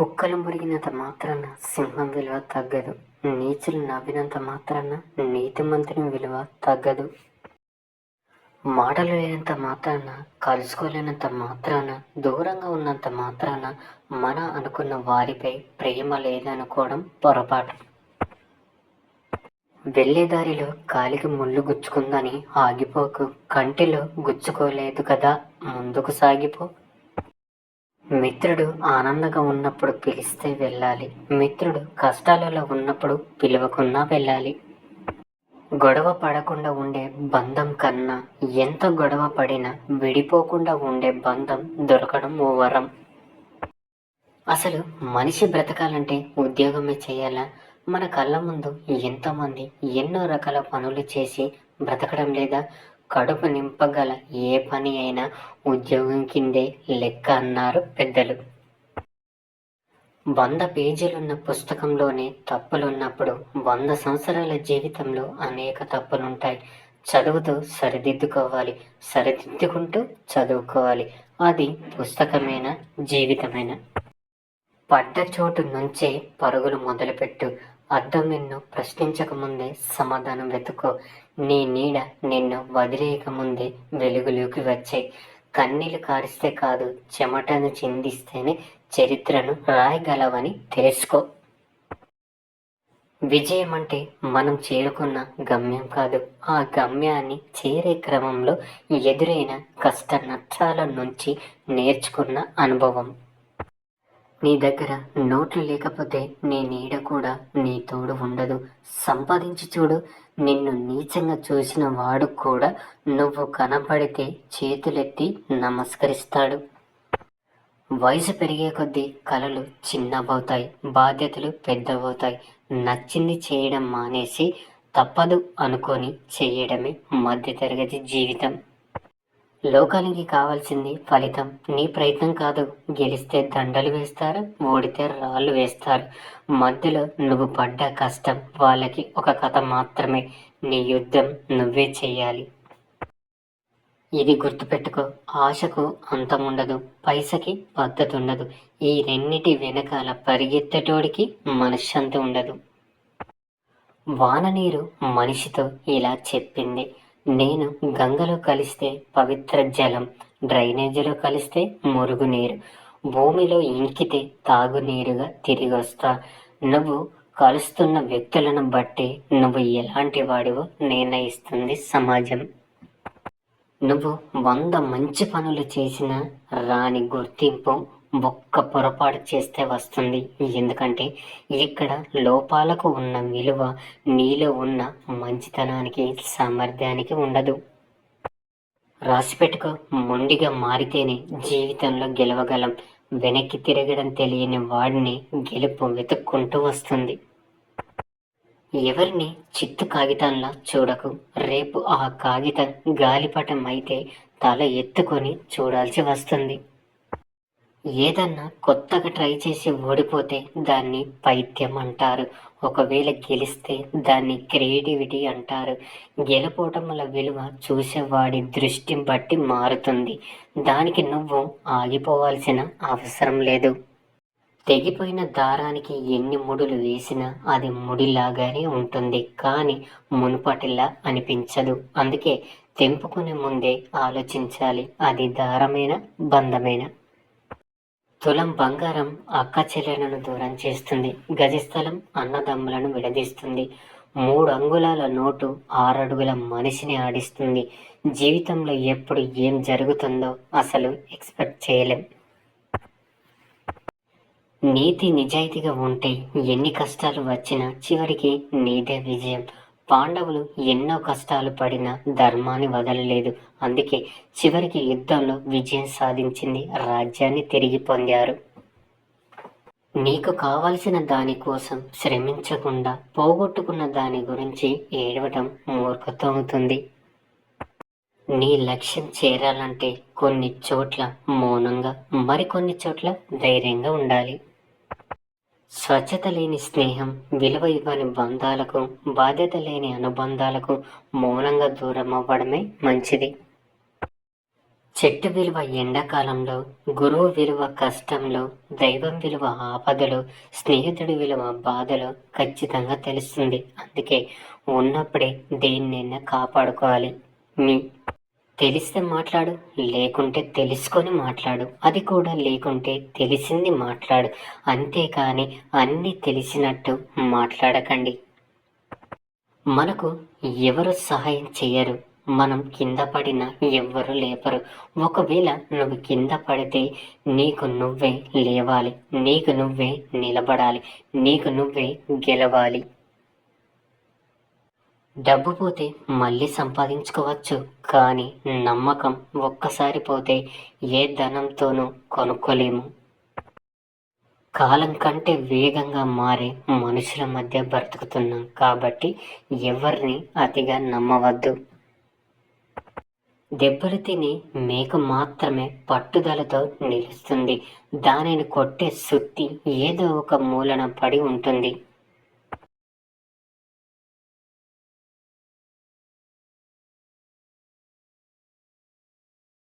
కుక్కలు మురిగినంత మాత్రాన సింహం విలువ తగ్గదు. నీచులు నవ్వినంత మాత్రాన నీతిమంతుని విలువ తగ్గదు. మాటలు లేనంత మాత్రాన కలుసుకోలేనంత మాత్రాన దూరంగా ఉన్నంత మాత్రాన మన అనుకున్న వారిపై ప్రేమ లేదనుకోవడం పొరపాటు. వెళ్ళే దారిలో కాలికి ముళ్ళు గుచ్చుకుందని ఆగిపోకు. కంటిలో గుచ్చుకోలేదు కదా ముందుకు సాగిపో. మిత్రుడు ఆనందంగా ఉన్నప్పుడు పిలిస్తే వెళ్ళాలి. మిత్రుడు కష్టాలలో ఉన్నప్పుడు పిలవకున్నా వెళ్ళాలి. గొడవ పడకుండా ఉండే బంధం కన్నా ఎంత గొడవ పడినా విడిపోకుండా ఉండే బంధం దొరకడం ఓ వరం అసలు మనిషి బ్రతకాలంటే ఉద్యోగమే చేయాలా? మన కళ్ళ ముందు ఎంతోమంది ఎన్నో రకాల పనులు చేసి బ్రతకడం లేదా కడుపు నింపగల ఏ పని అయినా ఉద్యోగం కిందే లెక్క అన్నారు పెద్దలు. వంద పేజీలున్న పుస్తకంలోనే తప్పులున్నప్పుడు వంద సంవత్సరాల జీవితంలో అనేక తప్పులుంటాయి. చదువుతూ సరిదిద్దుకోవాలి సరిదిద్దుకుంటూ చదువుకోవాలి. అది పుస్తకమైన జీవితమైన? పడ్డ చోటు నుంచే పరుగులు మొదలుపెట్టు. అద్దం నిన్ను ప్రశ్నించక ముందే సమాధానం వెతుకో. నీ నీడ నిన్ను వదిలేయక ముందే వెలుగులోకి వచ్చాయి కన్నీళ్ళు కారిస్తే కాదు చెమటను చిందిస్తేనే చరిత్రను రాయగలవని తెలుసుకో. విజయం అంటే మనం చేరుకున్న గమ్యం కాదు. ఆ గమ్యాన్ని చేరే క్రమంలో ఎదురైన కష్ట నష్టాల నుంచి నేర్చుకున్న అనుభవం. నీ దగ్గర నోట్లు లేకపోతే నీ నీడ కూడా నీ తోడు ఉండదు. సంపాదించి చూడు నిన్ను నీచంగా చూసిన వాడు కూడా నువ్వు కనపడితే చేతులెత్తి నమస్కరిస్తాడు. వయసు పెరిగే కొద్దీ కళలు చిన్నబవుతాయి బాధ్యతలు పెద్దవవుతాయి. నచ్చింది చేయడం మానేసి తప్పదు అనుకొని చేయడమే మధ్యతరగతి జీవితం. లోకానికి కావాల్సింది ఫలితం. నీ ప్రయత్నం కాదు. గెలిస్తే దండలు వేస్తారు ఓడితే రాళ్ళు వేస్తారు. మధ్యలో నువ్వు పడ్డ కష్టం వాళ్ళకి ఒక కథ మాత్రమే. నీ యుద్ధం నువ్వే చేయాలి ఇది గుర్తుపెట్టుకో. ఆశకు అంతముండదు. పైసకి పద్ధతి ఉండదు ఈ రెండిటి వెనకాల పరిగెత్తటోడికి మనశ్శాంతి ఉండదు. వాన నీరు మనిషితో ఇలా చెప్పింది. నేను గంగలో కలిస్తే పవిత్ర జలం డ్రైనేజీలో కలిస్తే మురుగునీరు భూమిలో ఇంకితే తాగునీరుగా తిరిగి వస్తా నువ్వు కలుస్తున్న వ్యక్తులను బట్టి నువ్వు ఎలాంటి వాడివో నిర్ణయిస్తుంది సమాజం. నువ్వు వంద మంచి పనులు చేసిన రాని గుర్తింపు ఒక్క పొరపాటు చేస్తే వస్తుంది. ఎందుకంటే ఇక్కడ లోపాలకు ఉన్న విలువ నీలో ఉన్న మంచితనానికి సామర్థ్యానికి ఉండదు. రాసిపెట్టుకో. మొండిగా మారితేనే జీవితంలో గెలవగలం. వెనక్కి తిరగడం తెలియని వాడిని గెలుపు వెతుక్కుంటూ వస్తుంది. ఎవరిని చిత్తు కాగితంలా చూడకు. రేపు ఆ కాగితం గాలిపటం అయితే తల ఎత్తుకొని చూడాల్సి వస్తుంది. ఏదన్నా కొత్తగా ట్రై చేసి ఓడిపోతే దాన్ని పైత్యం అంటారు. ఒకవేళ గెలిస్తే దాన్ని క్రియేటివిటీ అంటారు. గెలుపోవటముల విలువ చూసేవాడి దృష్టిని బట్టి మారుతుంది. దానికి నువ్వు ఆగిపోవాల్సిన అవసరం లేదు. తెగిపోయిన దారానికి ఎన్ని ముడులు వేసినా అది ముడిలాగానే ఉంటుంది. కానీ మునుపటిలా అనిపించదు. అందుకే తెంపుకునే ముందే ఆలోచించాలి. అది దారమైన బంధమైన? తులం బంగారం అక్క చెల్లెలను దూరం చేస్తుంది. గజస్థలం అన్నదమ్ములను విడదీస్తుంది. మూడు అంగుళాల నోటు ఆరడుగుల మనిషిని ఆడిస్తుంది. జీవితంలో ఎప్పుడు ఏం జరుగుతుందో అసలు ఎక్స్పెక్ట్ చేయలేం. నీతి నిజాయితీగా ఉంటే ఎన్ని కష్టాలు వచ్చినా చివరికి నీదే విజయం. పాండవులు ఎన్నో కష్టాలు పడినా ధర్మాన్ని వదలలేదు. అందుకే చివరికి యుద్ధంలో విజయం సాధించింది రాజ్యాన్ని తిరిగి పొందారు. నీకు కావలసిన దాని కోసం శ్రమించకుండా పోగొట్టుకున్న దాని గురించి ఏడవటం మూర్ఖత్వం అవుతుంది నీ లక్ష్యం చేరాలంటే కొన్ని చోట్ల మౌనంగా మరికొన్ని చోట్ల ధైర్యంగా ఉండాలి. స్వచ్ఛత లేని స్నేహం విలువ ఇవ్వని బంధాలకు బాధ్యత లేని అనుబంధాలకు మౌనంగా దూరం అవ్వడమే మంచిది. చెట్టు విలువ ఎండాకాలంలో గురువు విలువ కష్టంలో దైవం విలువ ఆపదలు స్నేహితుడి విలువ బాధలు ఖచ్చితంగా తెలుస్తుంది. అందుకే ఉన్నప్పుడే దేన్నైనా కాపాడుకోవాలి? మీ తెలిస్తే మాట్లాడు లేకుంటే తెలుసుకొని మాట్లాడు. అది కూడా లేకుంటే తెలిసింది మాట్లాడు. అంతేకాని అన్నీ తెలిసినట్టు మాట్లాడకండి. మనకు ఎవరు సహాయం చేయరు మనం కింద పడిన ఎవ్వరు లేపరు. ఒకవేళ నువ్వు కింద పడితే నీకు నువ్వే లేవాలి. నీకు నువ్వే నిలబడాలి. నీకు నువ్వే గెలవాలి. డబ్బు పోతే మళ్ళీ సంపాదించుకోవచ్చు. కానీ నమ్మకం ఒక్కసారి పోతే ఏ ధనంతోనూ కొనుక్కోలేము. కాలం కంటే వేగంగా మారే మనుషుల మధ్య బ్రతుకుతున్నాం కాబట్టి ఎవరిని అతిగా నమ్మవద్దు. దెబ్బలు తిని మేక మాత్రమే పట్టుదలతో నిలుస్తుంది. దానిని కొట్టే సుత్తి ఏదో ఒక మూలన పడి ఉంటుంది.